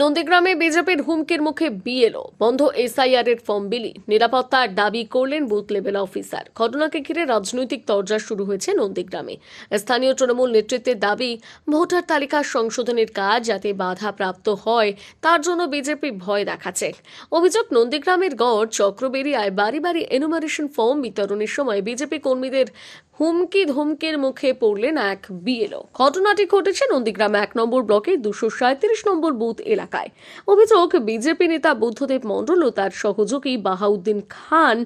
নন্দীগ্রামে বিজেপির হুমকির মুখে বিএলও। বন্ধ এসআইআর এর ফর্ম বিলি। নিরাপত্তার দাবি করলেন বুথ লেভেল অফিসার। ঘটনাকে ঘিরে রাজনৈতিক তরজা শুরু হয়েছে নন্দীগ্রামে। স্থানীয় তৃণমূল নেতৃত্বের দাবি, ভোটার তালিকা সংশোধনের কাজ যাতে বাধা প্রাপ্ত হয়, তার জন্য বিজেপি ভয় দেখাচ্ছে। অভিযোগ, নন্দীগ্রামের গড় চক্রবেরিয়ায় বাড়ি বাড়ি এনুমারেশন ফর্ম বিতরণের সময় বিজেপি কর্মীদের হুমকি ধমকির মুখে পড়লেন এক বিএলও। ঘটনাটি ঘটেছে নন্দীগ্রাম এক নম্বর ব্লকের দুশো সাঁত্রিশ নম্বর বুথ এলাকায়। অভিযোগ, বিজেপি নেতা বুদ্ধদেব মণ্ডল ও তার সহযোগী বাহাউদ্দিন খান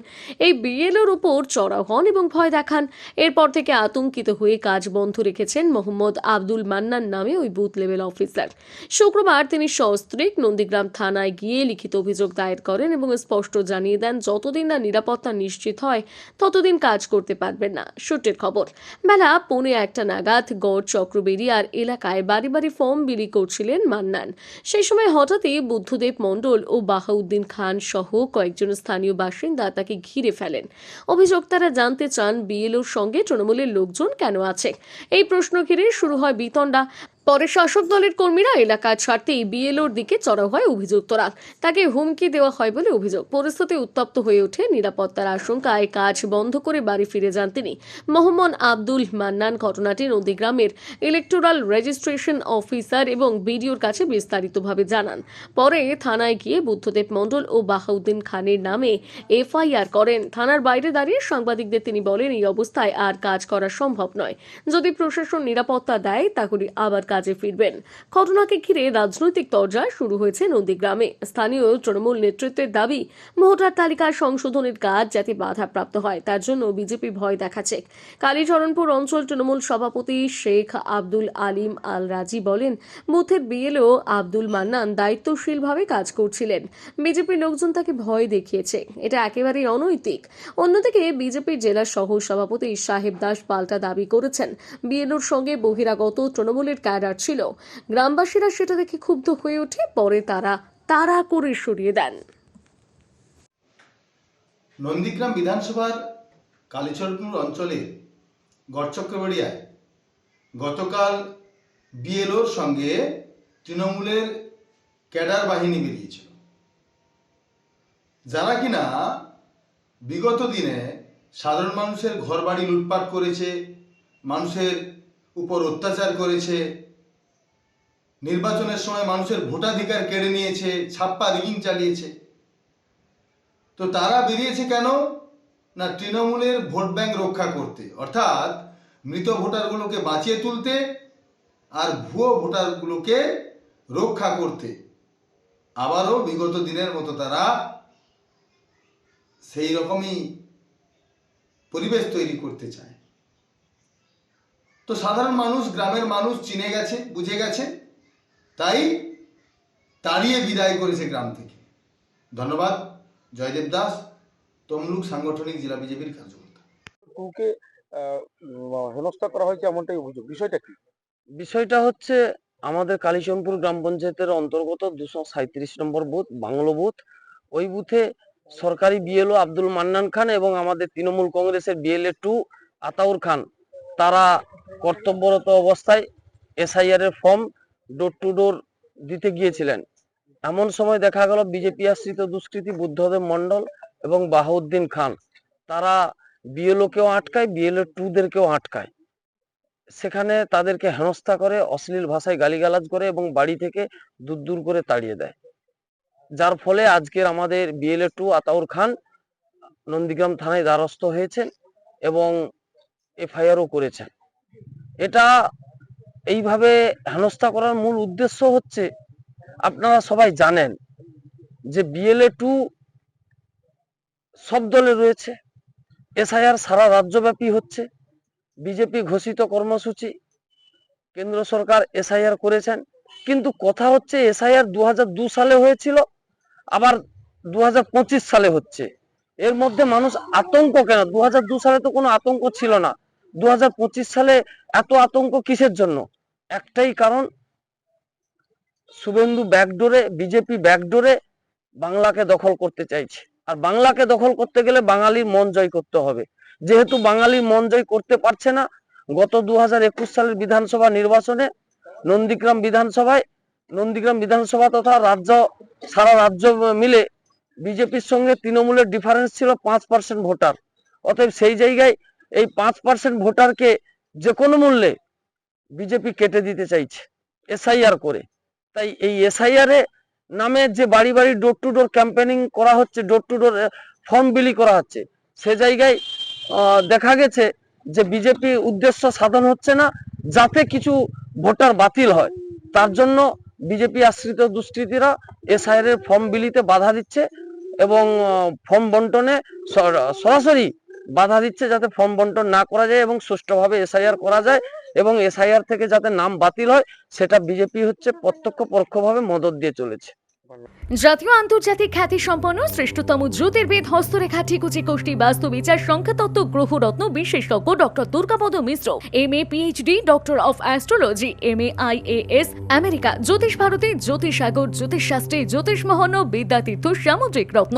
এই বিএলওর উপর চড়াও হন এবং ভয় দেখান। এরপর থেকে আতঙ্কিত হয়ে কাজ বন্ধ রেখেছেন মোহাম্মদ আব্দুল মান্নান নামে ওই বুথ লেভেল অফিসার। শুক্রবার তিনি সস্ত্রীক নন্দীগ্রাম থানায় গিয়ে লিখিত অভিযোগ দায়ের করেন এবং স্পষ্ট জানিয়ে দেন, যতদিন না নিরাপত্তা নিশ্চিত হয়, ততদিন কাজ করতে পারবেন না। সূত্রের খবর। বেলা পৌনে একটা নাগাদ গড় চক্রবেরিয়ার এলাকায় বাড়ি বাড়ি ফর্ম বিলি করছিলেন মান্নান। সেই সময় হঠাৎই বুদ্ধদেব মণ্ডল ও বাহাউদ্দিন খান সহ কয়েকজন স্থানীয় বাসিন্দা তাকে ঘিরে ফেলেন। অভিযোগ তারা জানতে চান বিএলওর সঙ্গে তৃণমূলের লোকজন কেন আছে। এই প্রশ্ন ঘিরে শুরু হয় বিতণ্ডা। পরে শাসক দলের কর্মীরা এলাকা ছাড়তেই বিএলওর দিকে চড়াও হয় অভিযুক্তরা তাকে হুমকি দেওয়া হয় বলে অভিযোগ। পরিস্থিতি উত্তপ্ত হয়ে ওঠে নিরাপত্তার আশঙ্কায় কাজ বন্ধ করে বাড়ি ফিরে যান তিনি। মোহাম্মদ আব্দুল মান্নান ঘটনাটি নদীগ্রামের ইলেকটোরাল রেজিস্ট্রেশন অফিসার এবং বিডিওর কাছে বিস্তারিতভাবে জানান। পরে থানায় গিয়ে বুদ্ধদেব মণ্ডল ও বাহাউদ্দিন খানের নামে এফআইআর করেন। থানার বাইরে দাঁড়িয়ে সাংবাদিকদের তিনি বলেন, এই অবস্থায় আর কাজ করা সম্ভব নয়। যদি প্রশাসন নিরাপত্তা দেয়, তাহলে আবার কাজে ফিরবেন। ঘটনাকে ঘিরে রাজনৈতিক তরজা শুরু হয়েছে নন্দীগ্রামে। স্থানীয় তৃণমূল নেতৃত্বের দাবি, ভোটার তালিকা সংশোধনের কাজ যাতে বাধাপ্রাপ্ত হয়, তার জন্য বিজেপি ভয় দেখাচ্ছে। কালীচরণপুর অঞ্চল তৃণমূল সভাপতি শেখ আব্দুল আলিম আল রাজি বলেন, বুথের বিএলও আব্দুল মান্নান দায়িত্বশীলভাবে কাজ করছিলেন। বিজেপির লোকজন তাকে ভয় দেখিয়েছে। এটা একেবারেই অনৈতিক। অন্যদিকে বিজেপির জেলা সহ সভাপতি সাহেব দাস পাল্টা দাবি করেছেন। বিএলওর সঙ্গে বহিরাগত তৃণমূলের ক্যাডার ছিল। গ্রামবাসীরা সেটা দেখে ক্ষুব্ধ হয়ে ওঠে, পরে তারা তাড়া করে সরিয়ে দেন। নন্দীগ্রাম বিধানসভার কালীচরণপুর অঞ্চলে গড়চক্রবাড়িয়ায় গতকাল বিএলওর সঙ্গে তৃণমূলের ক্যাডার বাহিনী বেরিয়েছিল যারা কিনা বিগত দিনে সাধারণ মানুষের ঘরবাড়ি লুটপাট করেছে, মানুষের উপর অত্যাচার করেছে নির্বাচনের সময় মানুষের ভোটাধিকার কেড়ে নিয়েছে, ছাপ্পা রিগিং চালিয়েছে। তো তারা বেরিয়েছে কেন? না তৃণমূলের ভোট ব্যাংক রক্ষা করতে। অর্থাৎ মৃত ভোটারগুলোকে বাঁচিয়ে তুলতে আর ভুয়ো ভোটারগুলোকে রক্ষা করতে। আবারও বিগত দিনের মতো তারা সেই রকমই পরিবেশ তৈরি করতে চায়। তো সাধারণ মানুষ, গ্রামের মানুষ চিনে গেছে, বুঝে গেছে। তাই তাড়িয়ে বিদায় করেছে গ্রাম থেকে। ধন্যবাদ জয়দেব দাস তমলুক সাংগঠনিক জেলা বিজেপির কার্যকর্তা। হেনস্থা করা হয়েছে এমনটাই অভিযোগ। বিষয়টা কি? বিষয়টা হচ্ছে আমাদের কালীচরণপুর গ্রাম পঞ্চায়েতের অন্তর্গত দুশো সাঁত্রিশ নম্বর বুথ বাংলো বুথ। ওই বুথে সরকারি বিএলও আব্দুল মান্নান খান এবং আমাদের তৃণমূল কংগ্রেসের বিএলএ টু আতাউর খান তারা কর্তব্যরত অবস্থায় এসআইআর এর ফর্ম ডোর টু ডোর দিতে গিয়েছিলেন। এমন সময় দেখা গেল বিজেপি আশ্রিত দুষ্কৃতী বুদ্ধদেব মন্ডল এবং বাহাউদ্দিন খান। তারা বিএলও কেও আটকায় বিএলএ টু দেরকেও আটকায়। সেখানে তাদেরকে হেনস্থা করে, অশ্লীল ভাষায় গালিগালাজ করে এবং বাড়ি থেকে দূর দূর করে তাড়িয়ে দেয়। যার ফলে আজকের আমাদের B L A two Ataur Khan Nandigram থানায় দ্বারস্থ হয়েছেন এবং এফআইআরও করেছেন। এটা এইভাবে হেনস্থা করার মূল উদ্দেশ্য হচ্ছে, আপনারা সবাই জানেন যে বিএলএ টু সব দলে রয়েছে এসআইআর সারা রাজ্যব্যাপী হচ্ছে বিজেপি ঘোষিত কর্মসূচি, কেন্দ্র সরকার এসআইআর করেছেন, কিন্তু কথা হচ্ছে এসআইআর দু সালে হয়েছিল, আবার দু হাজার পঁচিশ সালে হচ্ছে। এর মধ্যে মানুষ আতঙ্ক কেন? দু সালে তো কোনো আতঙ্ক ছিল না। দু হাজার পঁচিশ সালে এত আতঙ্ক কিসের জন্য? একটাই কারণ, শুভেন্দু ব্যাকডোরে, বিজেপি ব্যাকডোরে বাংলাকে দখল করতে চাইছে। আর বাংলাকে দখল করতে গেলে বাঙালির মন জয় করতে হবে। যেহেতু বাঙালি মন জয় করতে পারছে না, গত দু হাজার একুশ সালের বিধানসভা নির্বাচনে নন্দীগ্রাম বিধানসভায়, নন্দীগ্রাম বিধানসভা তথা রাজ্য, সারা রাজ্য মিলে বিজেপির সঙ্গে তৃণমূলের ডিফারেন্স ছিল পাঁচ পার্সেন্ট ভোটার। অতএব সেই জায়গায় এই পাঁচ পার্সেন্ট ভোটারকে যে কোনো মূল্যে বিজেপি কেটে দিতে চাইছে এসআইআর করে। তাই এই এসআইআর এ নামে যে বাড়ি বাড়ি ডোর টু ডোর ক্যাম্পেনিং করা হচ্ছে ডোর টু ডোর ফর্ম বিলি করা হচ্ছে, সে জায়গায় দেখা গেছে যে বিজেপি উদ্দেশ্য সাধন হচ্ছে না, যাতে কিছু ভোটার বাতিল হয়। তার জন্য বিজেপি আশ্রিত দুষ্কৃতীরা এসআইআর এর ফর্ম বিলিতে বাধা দিচ্ছে এবং ফর্ম বন্টনে সর- সরাসরি বাধা দিচ্ছে যাতে ফর্ম বন্টন না করা যায় এবং সুষ্ঠুভাবে এসআইআর করা যায়। এবং এসআইআর থেকে যাতে নাম বাতিল হয়, সেটা বিজেপি হচ্ছে প্রত্যক্ষ পরোক্ষভাবে মদত দিয়ে চলেছে। জাতীয় আন্তর্জাতিক খ্যাতি সম্পন্ন শ্রেষ্ঠতম জ্যোতির্বিদ হস্তরেখা ঠিকুচি কোষ্ঠী বাস্তু বিচার সংখ্যাতত্ত্ব গ্রহরত্ন বিশেষজ্ঞ doctor Durgapada Mishra M A PhD doctor of astrology M A IAS America জ্যোতিষ ভারতী জ্যোতিষ সাগর জ্যোতিষ শাস্ত্রী জ্যোতিষ মহন বিদ্যাতীর্থ, সামুদ্রিক রত্ন।